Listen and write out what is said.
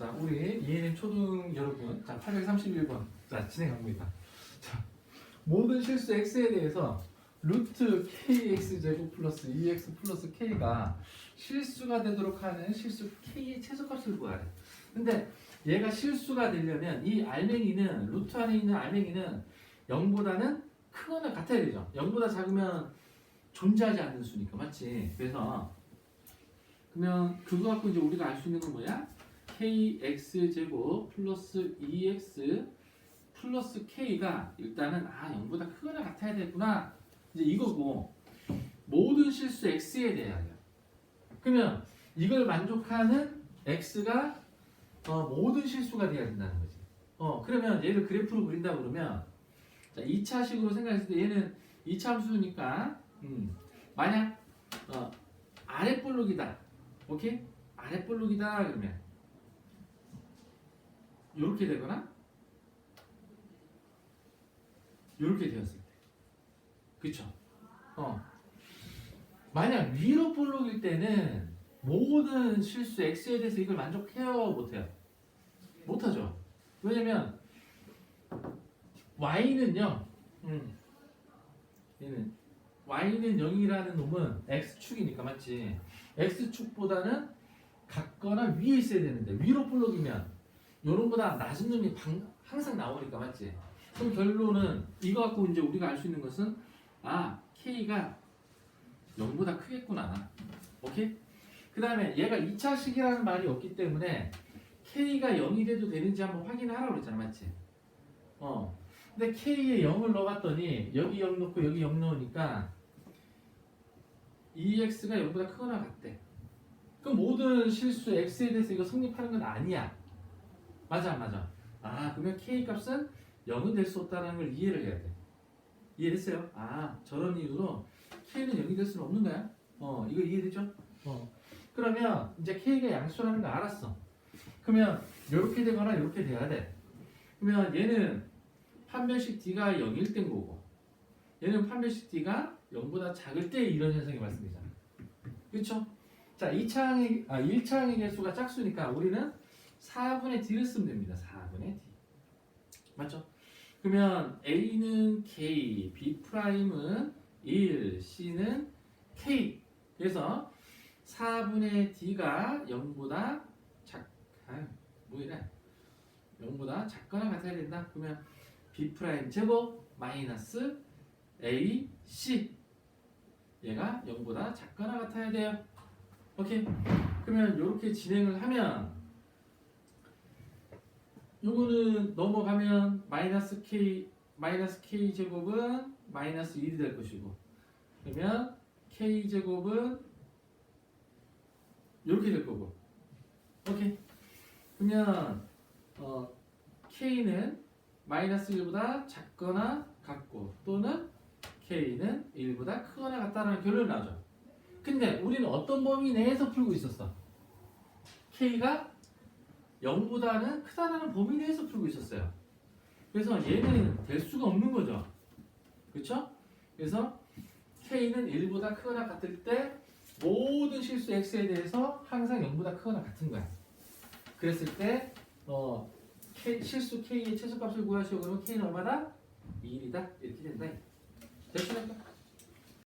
자, 우리 ENM 초등 여러분, 자, 831번. 자, 진행합니다. 자, 모든 실수 x에 대해서 루트 kx 제곱 플러스 2x 플러스 k가 실수가 되도록 하는 실수 k의 최소값을 구하래. 근데 얘가 실수가 되려면 이 알맹이는 루트 안에 있는 알맹이는 0보다는 크거나 같아야 되죠. 0보다 작으면 존재하지 않는 수니까 맞지? 그래서 그러면 그거 갖고 이제 우리가 알 수 있는 건 뭐야? Kx 제곱 플러스 2x 플러스 k가 일단은 아 0보다 크거나 같아야 되구나. 이제 이거고 모든 실수 x에 대하여. 그러면 이걸 만족하는 x가 어, 모든 실수가 돼야 된다는 거지. 어 그러면 얘를 그래프로 그린다 그러면 자 2차식으로 생각했을 때 얘는 2차 함수니까 음, 만약 어, 아랫볼록이다. 오케이? 아랫볼록이다 그러면 이렇게 되거나 이렇게 되었을 때. 그쵸? 어. 만약 위로 볼록일 때는 모든 실수 x에 대해서 이걸 만족해요? 못해요? 못하죠. 왜냐면 y는요 음, 얘는 y는 0이라는 놈은 x축이니까 맞지? X축보다는 같거나 위에 있어야 되는데 위로 볼록이면 요놈보다 낮은 놈이 방- 항상 나오니까 맞지? 그럼 결론은 이거 갖고 이제 우리가 알 수 있는 것은 아 k가 0보다 크겠구나. 오케이? 그 다음에 얘가 2차식이라는 말이 없기 때문에 k가 0이 돼도 되는지 한번 확인하라고 그랬잖아 맞지? 어. 근데 k에 0을 넣어봤더니 여기 0 넣고 여기 0 넣으니까 2x가 0보다 크거나 같대. 그럼 모든 실수 x에 대해서 이거 성립하는 건 아니야 맞아 안 맞아. 아 그러면 k 값은 0은 될 수 없다는 걸 이해를 해야 돼. 이해됐어요? 아 저런 이유로 k는 0이 될 수는 없는 거야? 어 이거 이해되죠? 어. 그러면 이제 k가 양수라는 거 알았어. 그러면 이렇게 되거나 이렇게 돼야 돼. 그러면 얘는 판별식 d가 0일 땐 거고 얘는 판별식 d가 0보다 작을 때 이런 현상이 발생되잖아. 그렇죠? 자 2차항의 아 1차항의 개수가 짝수니까 우리는 4분의 d를 쓰면 됩니다. 4분의 d 맞죠? 그러면 a는 k, b'은 1, c는 k. 그래서 4분의 d가 0보다 작, 아, 뭐 이래 0보다 작거나 같아야 된다? 그러면 b' 제곱 마이너스 a, c. 얘가 0보다 작거나 같아야 돼요. 오케이. 그러면 이렇게 진행을 하면 요거는 넘어가면 마이너스 k 마이너스 k 제곱은 마이너스 1이 될 것이고 그러면 k 제곱은 이렇게 될 거고. 오케이. 그러면 어, k는 마이너스 1보다 작거나 같고 또는 k는 1보다 크거나 같다라는 결론이 나죠. 근데 우리는 어떤 범위 내에서 풀고 있었어? K가 0보다는 크다라는 범위 내에서 풀고 있었어요. 그래서 얘는 될 수가 없는 거죠. 그렇죠? 그래서 k는 1보다 크거나 같을 때 모든 실수 x에 대해서 항상 0보다 크거나 같은 거야. 그랬을 때 어, K, 실수 k의 최소값을 구하시오 그러면 k는 얼마다? 2일이다 이렇게 된다. 됐습니까?